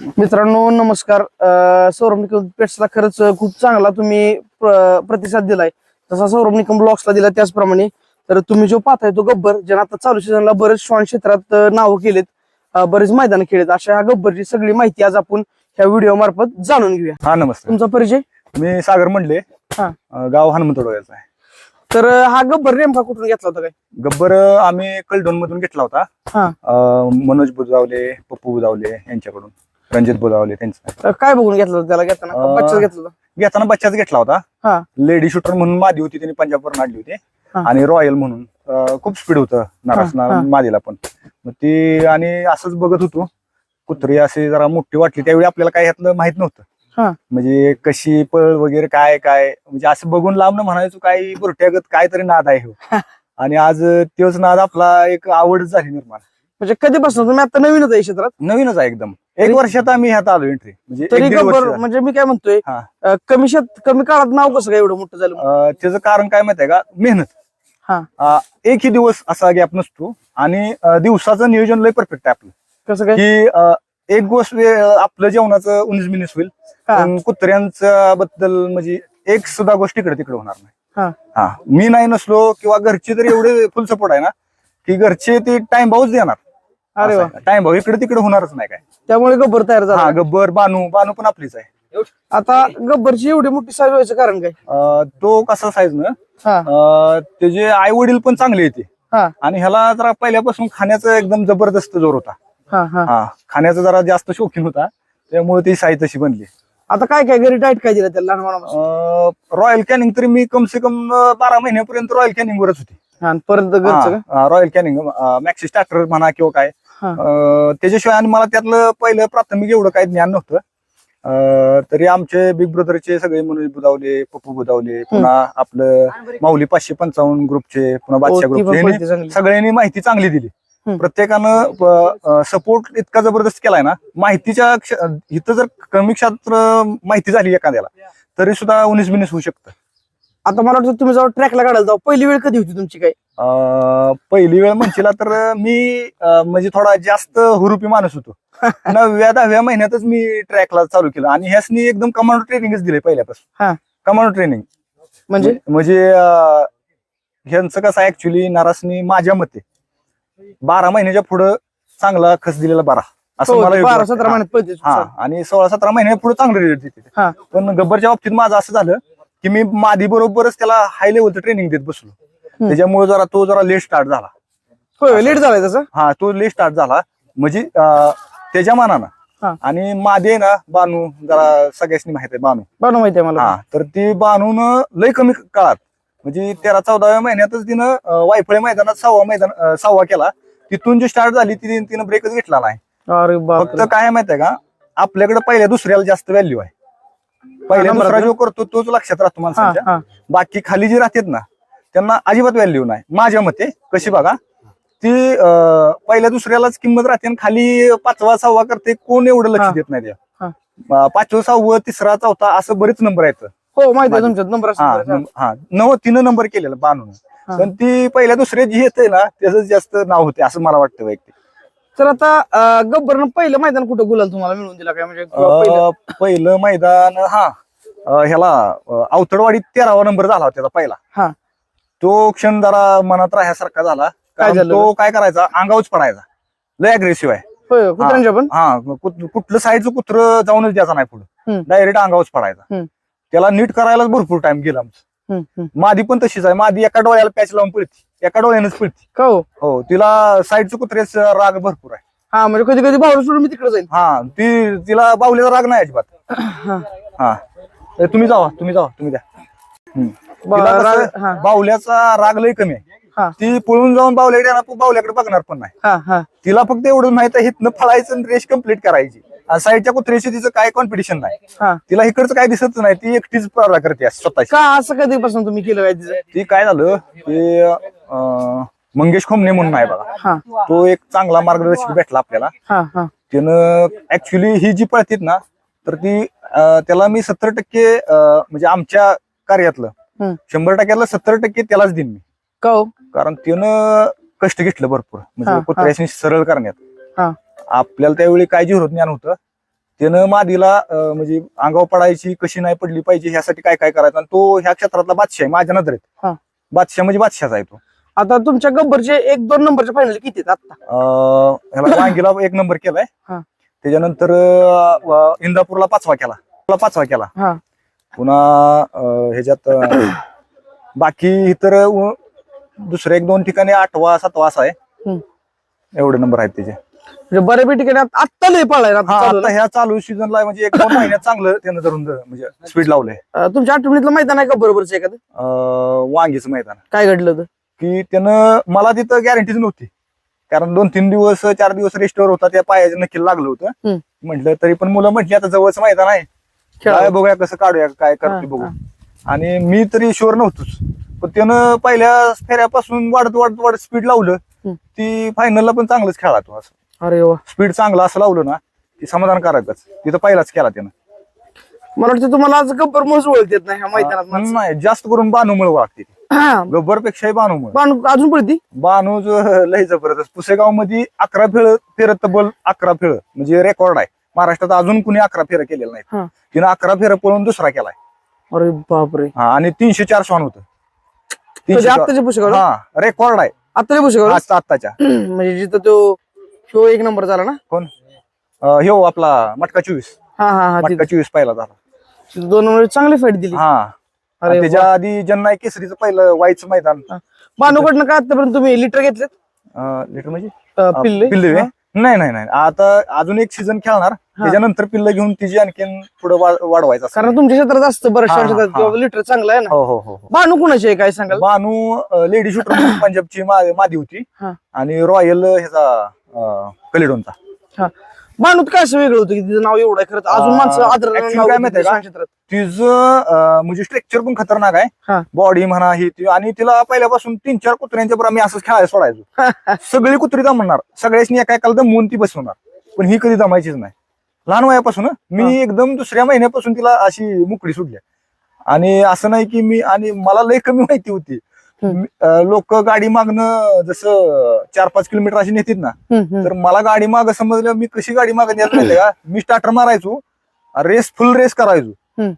मित्रांनो नमस्कार. सौरभ निकम पेट्सला खरंच खूप चांगला तुम्ही प्र- प्रतिसाद दिलाय. तसा सौरभ निकम ब्लॉग्सला दिला त्याचप्रमाणे. तर तुम्ही जो पाहताय तो गब्बर ज्यानं आता चालू सीझनला बरेच श्वान क्षेत्रात नावं केलेत. बरेच मैदान केलेत अशा ह्या गब्बरची सगळी माहिती आज आपण ह्या व्हिडिओ मार्फत जाणून घेऊया. हा नमस्ते तुमचा परिचय? मी सागर म्हणले. गाव हनुमंतोडव्याचा आहे. तर हा गब्बर नेमका कुठून घेतला होता काय? गब्बर आम्ही कलडोन मधून घेतला होता. मनोज बुजावले पप्पू बुजावले यांच्याकडून. रणजित बुजावले त्यांचा. अं, काय बघून घेतला होता त्याला? घेताना अं, बच्चाच घेतला होता? घेताना बच्चाच घेतला होता. लेडी शूटर म्हणून मादी होती त्यांनी पंजाबवरून आणली होती. हा. आणि रॉयल म्हणून. अं, खूप स्पीड होतं. नारास हा, हा. मादीला पण. मग ती आणि असंच बघत होतो. कुत्री अशी जरा मोठी वाटली. त्यावेळी आपल्याला काय ह्यातलं माहीत नव्हतं. म्हणजे कशी पळ वगैरे काय काय? म्हणजे असं बघून लांब म्हणायचो काही बुरट्यागत काय तरी नाद आहे हो. आणि आज तोच नाद आपला एक आवड झाली निर्माण. म्हणजे कधीपासून? तुम्ही आता नवीनच आहे क्षेत्रात? नवीनच आहे एकदम. एक वर्षात आम्ही ह्यात आलो एंट्री म्हणजे एक तरी दीड वर्ष गब्बर झालं. म्हणजे मी काय म्हणतोय हा. अं, कमी शेत कमी काळात नाव कसं काय एवढं मोठं झालं? अं, त्याचं कारण काय माहितीये का? मेहनत. हा. अं, एकही दिवस असा गॅप नसतो. आणि अं, दिवसाचं नियोजन लय परफेक्ट आहे आपलं. कसं काय? की अं, एक गोष्ट वे- आपलं जेवणाचं उन्नीस मिनिट होईल. हा. पण कुत्र्यांच्या बद्दल म्हणजे एक सुद्धा गोष्ट इकडे तिकडे होणार नाही. हा. हा. मी नाही नसलो किंवा घरचे तरी एवढे फुल सपोर्ट आहे ना की घरचे ते टाइम भाऊच देणार. अरे वा. टाइम भाऊ इकडे तिकडे होणारच नाही काय. त्यामुळे गब्बर तयार झाला. हा गब्बर बानू बानू पण आपलीच आहे. आता गब्बरची एवढी मोठी साईज व्हायचं कारण काय? अं, तो कसा साईज ना? हा. अं, त्याचे आई वडील पण चांगले येते हा. आणि ह्याला जरा पहिल्यापासून खाण्याचा एकदम जबरदस्त जोर होता. हा हा. हा खाण्याचा जरा जास्त शौकीन होता. त्यामुळे ती साईज तशी बनली. आता काय काय घरी डाएट काय दिलं त्याला रॉयल कॅनिंग तरी मी कम से कम अं, बारा महिन्यापर्यंत रॉयल कॅनिंग वरच होती. हा, आणि परत घरचं का? रॉयल कॅनिंग मॅक्सी स्टार्टर म्हणा किंवा काय. त्याच्याशिवाय आणि मला त्यातलं पहिलं प्राथमिक एवढं काही ज्ञान नव्हतं. तरी आमचे बिग ब्रदरचे सगळे मनोज बुदावले पप्पू बुदावले पुन्हा आपलं माऊली पाचशे पंचावन्न ग्रुपचे पुन्हा हो, बादशाह ग्रुपचे. सगळ्यांनी माहिती चांगली दिली. प्रत्येकानं सपोर्ट इतका जबरदस्त केलाय ना माहितीच्या इथं जर कमी क्षेत्र माहिती झाली एखाद्याला तरी सुद्धा उन्नीस बिनीस होऊ शकतं. आता मला वाटतं तुम्ही जेव्हा ट्रॅकला काढायला जाऊ पहिली वेळ कधी होती तुमची काय? अं, पहिली वेळ म्हणशीला तर मी अं, म्हणजे थोडा जास्त हुरुपी माणूस होतो. नवव्या दहाव्या महिन्यातच मी ट्रॅकला चालू केलं. आणि ह्यासनी एकदम कमांडो ट्रेनिंगच दिले पहिल्यापासून. हा. कमांडो ट्रेनिंग म्हणजे? म्हणजे अं, ह्यांचं कसं ऍक्च्युली नारासनी माझ्या मते बारा महिन्याच्या पुढं चांगला खस दिलेला बारा. असं हो, मला योग्य बारा वाटतं. सतरा हा. महिन्यात पळते. हा. आणि सोळा सतरा महिन्या पुढे चांगलं रिझल्ट देते हा. पण गब्बरच्या बाबतीत माझं असं झालं की मी मादी बरोबरच त्याला हाय लेवलचं ट्रेनिंग देत बसलो. त्याच्यामुळे जरा तो जरा लेट स्टार्ट झाला. लेट झालाय तसं हा तो लेट स्टार्ट झाला. म्हणजे त्याच्या. मानानं. आणि मादी आहे ना बानू जरा सगळ्यांनी माहीत आहे बानू. बरं माहिती आहे मला. हा तर ती बानून लय कमी काळात म्हणजे तेरा चौदाव्या महिन्यातच तिनं वायफळे मैदानात सहावा मैदान सहावा केला. तिथून जी स्टार्ट झाली ती तिनं ब्रेकच घेतला नाही. फक्त काय माहितीये का आपल्याकडे पहिल्या दुसऱ्याला जास्त व्हॅल्यू आहे. नंबरात दुसरा? जो करतो तोच लक्षात राहतो माणसाच्या बाकी खाली जी राहतात ना त्यांना अजिबात व्हॅल्यू नाही. माझ्या मते कशी बघा ती पहिल्या दुसऱ्यालाच किंमत राहते आणि खाली पाचवा सहावा करते कोण एवढं लक्ष. देत नाही पाचवं सहावं तिसरा चौथा असं बरेच नंबर आहेत. हो माहिती आहे नंबर हा नव तिनं नंबर केलेला बाणून हा. पण ती पहिल्या दुसऱ्या जी येते ना त्याच जास्त नाव होते असं मला वाटतं वैयक्तिक. तर आता गब्बरनं पहिलं मैदान कुठं गुलाल तुम्हाला मिळवून दिला काय? म्हणजे पहिलं अं, पहिलं मैदान हा अं, ह्याला अं, अवतडवाडीत तेरावा नंबर झाला होता त्याचा पहिला. हा. तो क्षण जरा मनात राहण्यासारखा झाला. कारण झालं तो काय करायचा? अंगावच पडायचा. लय अग्रेसिव्ह आहे. होय कुत्र्यांच्या पण? हा कुत- कुठलं साईडचं कुत्र जाऊनच द्यायचा नाही पुढे. हम्म. डायरेक्ट अंगावच पडायचा. हम्म. त्याला नीट करायलाच भरपूर टाइम गेला आमचा. हम्म, हम्म. मादी पण तशीच आहे. मादी एका डोळ्याला पॅच लावून पळती. एका डोळ्यानंच पळती. का हो? हो तिला साईडचं कुत्र्याच राग भरपूर आहे. हा म्हणजे कधी कधी भाऊ सोडून मी तिकडे जाईल हा ती तिला बाहुल्याचा राग नाही अजिबात. हा. हा. तर तुम्ही जावा तुम्ही जावा तुम्ही द्या. हम्म. बा- तिला कसं राग- हा. बाहुल्याचा राग लय कमी आहे. हा. ती पळून जाऊन बाहुल्याकडे येणार बाहुल्याकडे बघणार पण नाही. हा हा. तिला फक्त एवढं माहीत आहे हिथनं फळायचं आणि रेस कंप्लीट करायची. आणि साईडच्या कुत्र्याशी तिचं काय कॉम्पिटिशन नाही. हा. तिला इकडचं काय दिसत नाही ती एकटीच प्रवाह करते स्वतःची का असं कधीपासून तुम्ही केलं तिचं ती काय झालं ते मंगेश खोमणे म्हणून आहे बघा. तो एक चांगला मार्गदर्शक भेटला आपल्याला. त्यानं ऍक्च्युली ही जी पळतीत ना तर ती त्याला मी सत्तर टक्के म्हणजे आमच्या कार्यातलं. शंभर टक्क्यातलं सत्तर टक्के त्यालाच देईन मी. हो? कारण त्यानं कष्ट घेतलं भरपूर. म्हणजे. कुत्र्याशी सरळ करण्यात. आपल्याला त्यावेळी काय जी ज्ञान होतं. त्यानं मादीला म्हणजे अंगावर पडायची कशी नाही पडली पाहिजे ह्यासाठी काय काय करायचं आणि तो ह्या क्षेत्रातला बादशाह आहे माझ्या. नजरेत. बादशाह म्हणजे बादशाहचा आहे तो. आता तुमच्या गब्बरचे एक दोन नंबरचे फायनल किती आहेत आता अं, ह्याला वांगीला एक नंबर केलाय. हा. त्याच्यानंतर अं, इंदापूरला पाचवा केला. ला पाचवा केला. हा. पुन्हा अं, ह्याच्यात अं, बाकी इतर अं, दुसऱ्या एक दोन ठिकाणी आठवा सातवा असा आहे. हम्म. एवढे नंबर आहेत त्याचे. म्हणजे बऱ्यापैकी ठिकाणी आत- आत्ता लय पळाय हा आता ह्या चालू सीझनला म्हणजे एक दोन महिन्यात चांगलं त्यानं धरून ध- म्हणजे स्पीड लावलंय. तुमच्या आठवणीतलं मैदान आहे का बरोबरच एखादं? अं, वांगीचं मैदान. काय घडलं होतं? की त्यानं मला तिथं गॅरंटीच नव्हती कारण दोन तीन दिवस चार दिवस रेस्टवर होता त्या पायाचं नक्की लागलं होतं. म्हटलं तरी पण मुलं म्हटली आता जवळचं मैदान आहे खेळावं. काय बघूया कसं काढूया काय करते बघू. आणि मी तरी शुअर नव्हतोच पण त्यानं पहिल्या फेऱ्यापासून वाढत वाढत वाढत स्पीड लावलं. ती फायनलला पण चांगलंच खेळा तो असं अरे स्पीड चांगलं असं लावलं ना ती समाधानकारकच तिथं पहिलाच केला त्यानं मला वाटतं तुम्हाला आज गब्बर मोज ओळखत नाही ह्या मैदानात. नाही जास्त करून बानूमुळे वागते ती हा. गब्बर पेक्षाही बानूमुळे पण अजून पडती? बानूज लय जबरदस्त. पुसेगावमध्ये अकरा फेळ फेरत तब्बल अकरा फेळ म्हणजे रेकॉर्ड आहे. महाराष्ट्रात अजून कुणी अकरा फेरं केलेलं नाही. हा. तिनं अकरा फेरं पळून दुसरा केलाय. अरे बापरे. हा आणि तीनशे चार श्वान होतं. आत्ताच्या पुस्तकावर हा रेकॉर्ड आहे. आत्ताच्या आज आत्ताच्या. म्हणजे जिथं तो शो एक नंबर झाला ना? कोण? ह्यो आपला मटका चोवीस. हा हा हा मटका चोवीस पहिला झाला. दोन नंबर चांगली फाईट दिली. हा. आणि त्याच्या आधी जन्नाय केसरीचं पहिलं वाईचं मैदान. बानूकडनं का आतापर्यंत तुम्ही लिटर घेतलेत? अं, लिटर म्हणजे? अं, पिल्ले. पिल्ले हा. नाही नाही नाही. आता अजून एक सीझन खेळणार. त्याच्यानंतर पिल्ल घेऊन तिची आणखीन पुढे वाढवायचं. कारण तुमच्या क्षेत्रात असतं बऱ्याचशा हा, हा, क्षेत्रात हा. लिटर चांगलं आहे ना. हो हो हो हो. बानू कुणाची आहे काय सांगाल? बानू लेडी शूटर पंजाबची मा- मादी होती. हा. आणि रॉयल ह्याचा अं, कलिडोनचा. बानूत काय असं वेगळं होतं की तिचं नाव एवढं आहे खरंच अजून माणसं आदर actually काय माहितीये का? क्षेत्रात तिचं अं, म्हणजे स्ट्रक्चर पण खतरनाक हा. आहे बॉडी म्हणा ही ती आणि तिला पहिल्यापासून तीन चार कुत्र्यांच्या बरोबर आम्ही असंच खेळायला सोडायचो. सगळी कुत्री दमणार. सगळ्याशी एका एकाला दमवून ती बसवणार. पण ही कधी दमायचीच नाही. लहान वयापासून हं. मी एकदम दुसऱ्या महिन्यापासून तिला अशी मुकडी सोडली आणि असं नाही की मी आणि मला लय कमी माहिती होती. लोक गाडी मागणं जसं चार पाच किलोमीटर अशी नेतील ना. तर मला गाडी माग समजलं मी कशी गाडी मागत माहितीये का? मी स्टार्टर मारायचो रेस फुल रेस करायचो.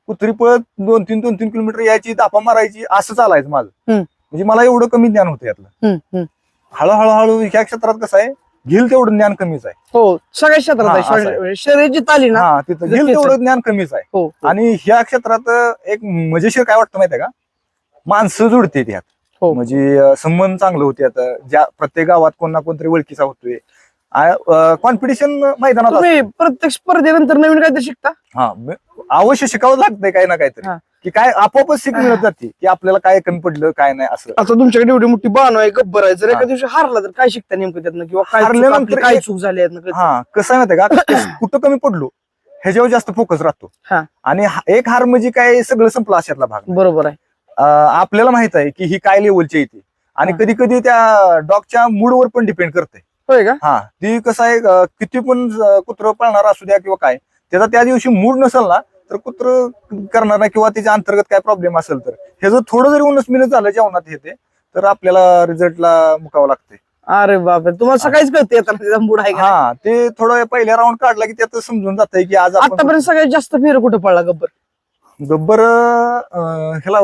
कुत्री पळत दोन तीन दोन तीन किलोमीटर यायची दापा मारायची असं चालायचं माझं. म्हणजे मला एवढं कमी ज्ञान होतं यातलं. हळूहळू हळू ह्या क्षेत्रात कसं आहे घेईल तेवढं ज्ञान कमीच आहे. हो सगळ्या क्षेत्रात जिथं आली ना तिथं घेईल तेवढं ज्ञान कमीच आहे. हो हो, आणि ह्या क्षेत्रात एक मजेशीर काय वाटतं माहितीये का? माणसं जुडते त्यात. म्हणजे अं, संबंध चांगलं होते आता. ज्या प्रत्येक गावात कोण ना कोणतरी ओळखीचा होतोय. कॉम्पिटिशन मैदानात तुम्ही प्रत्येक स्पर्धेनंतर नवीन काहीतरी शिकता. हा म- अवश्य शिकावं लागतंय काही ना काहीतरी. हा. की काय आपोआपच शिक मिळत जाते की आपल्याला काय कमी पडलं काय नाही असं. आता तुमच्याकडे एवढी मोठी बाण आहे गब्बर आहे. जर एका हा. दिवशी हारला तर काय शिकता नेमकं त्यातनं? किंवा काय चूक हारल्यानंतर आपली काय एक- चूक झाली? हा कसं आहे माहितीये का? कुठं कमी पडलो ह्याच्यावर जास्त फोकस राहतो. हा. आणि हा- एक हार म्हणजे काय सगळं संपलं अशातला भाग. बरोबर आहे. आपल्याला माहीत आहे की ही काय लेवलची येते आणि हा. कधी कधी त्या डॉगच्या मूडवर पण डिपेंड करते. होय का? हा ती कसं आहे किती पण कुत्र पळणार असू द्या किंवा काय त्याचा त्या दिवशी मूड नसेल ना तर कुत्र करणार नाही किंवा त्याच्या अंतर्गत काय प्रॉब्लेम असेल तर. हे जर थोडं जरी उन्नस मिनिट झालं जेवणात येते तर आपल्याला रिझल्टला मुकावं लागते. अरे बापरे तुम्हाला सकाळीच कळते त्याचा मूड आहे हा ते थोडं पहिल्या राऊंड काढला की त्यात समजून जात की आज आतापर्यंत सगळ्यात जास्त फेर कुठं पडला गब्बर? गब्बर ह्याला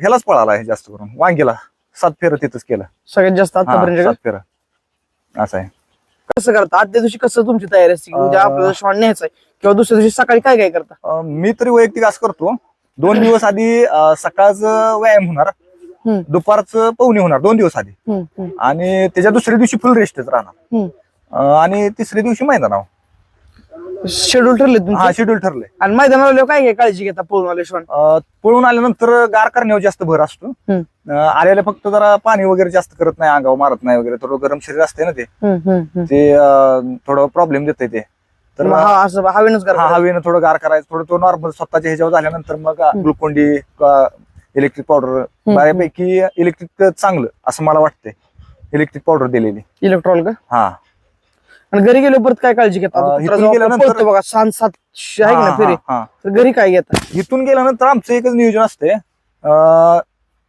ह्यालाच पळाला आहे जास्त करून. वांगीला. सात फेर तिथंच केलं. सगळ्यात जास्त हा, आतापर्यंत सात फेर. असं आहे. कसं करता? आदल्या दिवशी कसं तुमची तयारी असते? की अं, आपल्याला श्वान न्यायचा आहे. किंवा दुसऱ्या दिवशी सकाळी काय काय करता? अं, मी तरी वैयक्तिक असं करतो. दोन दिवस आधी अं, सकाळचं व्यायाम होणार. हम्म. दुपारचं पवनी होणार दोन दिवस आधी. हम्म, हम्म, आणि त्याच्या दुसऱ्या दिवशी फुल रेस्टच राहणार. हम्म. अं, आणि तिसऱ्या दिवशी मैदानावर शेड्यूल ठरले हा शेड्यूल ठरलंय आणि मैदानावर आल्यावर काय काय काळजी घेता पळून आले श्वान अं, पळून आल्यानंतर गार करण्यावर जास्त भर असतो. हम्म. अं, आलेले फक्त जरा पाणी वगैरे जास्त करत नाही अंगावर मारत नाही वगैरे थोडं गरम शरीर असते ना ते. ते अं, थोडं प्रॉब्लेम देते ते. तर मग हा असं हवेनच हा करा हवेनं थोडं गार करायचं थोडं तो नॉर्मल स्वतःच्या ह्याच्यावर झाल्यानंतर मग ग्लुकोंडी इलेक्ट्रिक पावडर बऱ्यापैकी इलेक्ट्रिक चांगलं असं मला वाटतंय. इलेक्ट्रिक पावडर दिलेली. इलेक्ट्रॉल का? हा. आणि घरी गेलो परत काय काळजी घेता अं, आता इथून कुत्रा जेव्हा गेल्यानंतर- पळतो बघा सात सात श- आहे हा, ना फेरी? हा, हा. तर घरी काय घेता इथून गेल्यानंतर आमचं एकच नियोजन असते.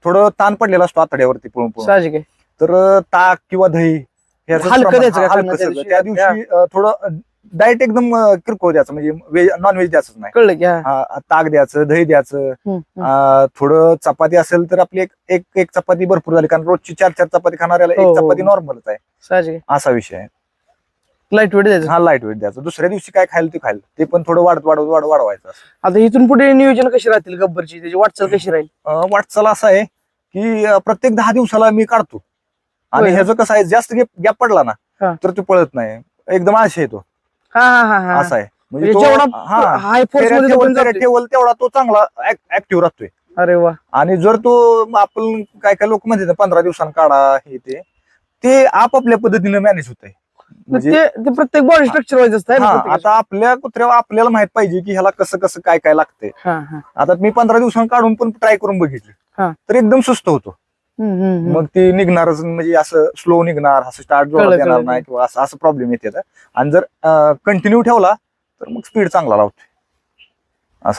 थोडं ताण पडलेला असतो आतड्यावरती पळून पळून साहजिक आहे. तर ताक किंवा दही ह्याचं हलकं प्रमाण- द्यायचं का हा, त्या सगळं. दिवशी? त्या दिवशी अं, थोडं डाएट एकदम अं, किरकोळ द्यायचं. म्हणजे व्हेज नॉनव्हेज द्यायचं नाही. कळलं की हा. हा, ताक द्यायचं दही द्यायचं. हम्म, हम्म. अं, थोडं चपाती असेल तर आपली एक एक एक चपाती भरपूर झाली. कारण रोजची चार चार चपाती खाणाऱ्याला हो, एक हो, चपाती हो. नॉर्मलच आहे. साहजिक असा विषय आहे. लाइट वेट द्यायचं. हा लाइट वेट द्यायचं. दुसऱ्या दिवशी काय खायला ते खायला. ते पण थोडं वाढत वाढत वाढ वाढवायचं असं. आता इथून पुढे नियोजन कशी राहतील गब्बरची? त्याची वाटचाल कशी राहील? अं, वाटचाल असं आहे की अं, प्रत्येक दहा दिवसाला मी काढतो. आणि होय. ह्याचं कसं आहे जास्त गॅप पडला हा. ना तर ते पळत नाही. एकदम आळशी येतो हा हा हा हा. असा आहे. म्हणजे तो- जेवढा हा. हाय फोर्स फेऱ्या मध्ये तो ठेवल पण फेऱ्या जातोय. ठेवल तेवढा तो चांगला ऍक्टिव्ह राहतोय. अरे वा. आणि जर तो आपण काय काय लोक म्हणतात ना, पंधरा दिवसांना काढा हे ते ते आपापल्या पद्धतीने मॅनेज होत आहे म्हणजे ते ते प्रत्येक बॉडी स्ट्रक्चर वाईज असतं है? आता आपल्या कुत्र्यावर आपल्याला माहीत पाहिजे की ह्याला कसं कसं काय काय लागतंय आता मी पंधरा दिवसांना काढून पण ट्राय करून बघितलं हा. तर एकदम सुस्त होतो. मग ते निघणारच म्हणजे असं स्लो निघणार असं स्टार्ट कळलं, जोरात येणार कळलं. नाही किंवा असं असं प्रॉब्लेम येते आणि जर कंटिन्यू ठेवला तर मग स्पीड चांगला लावतो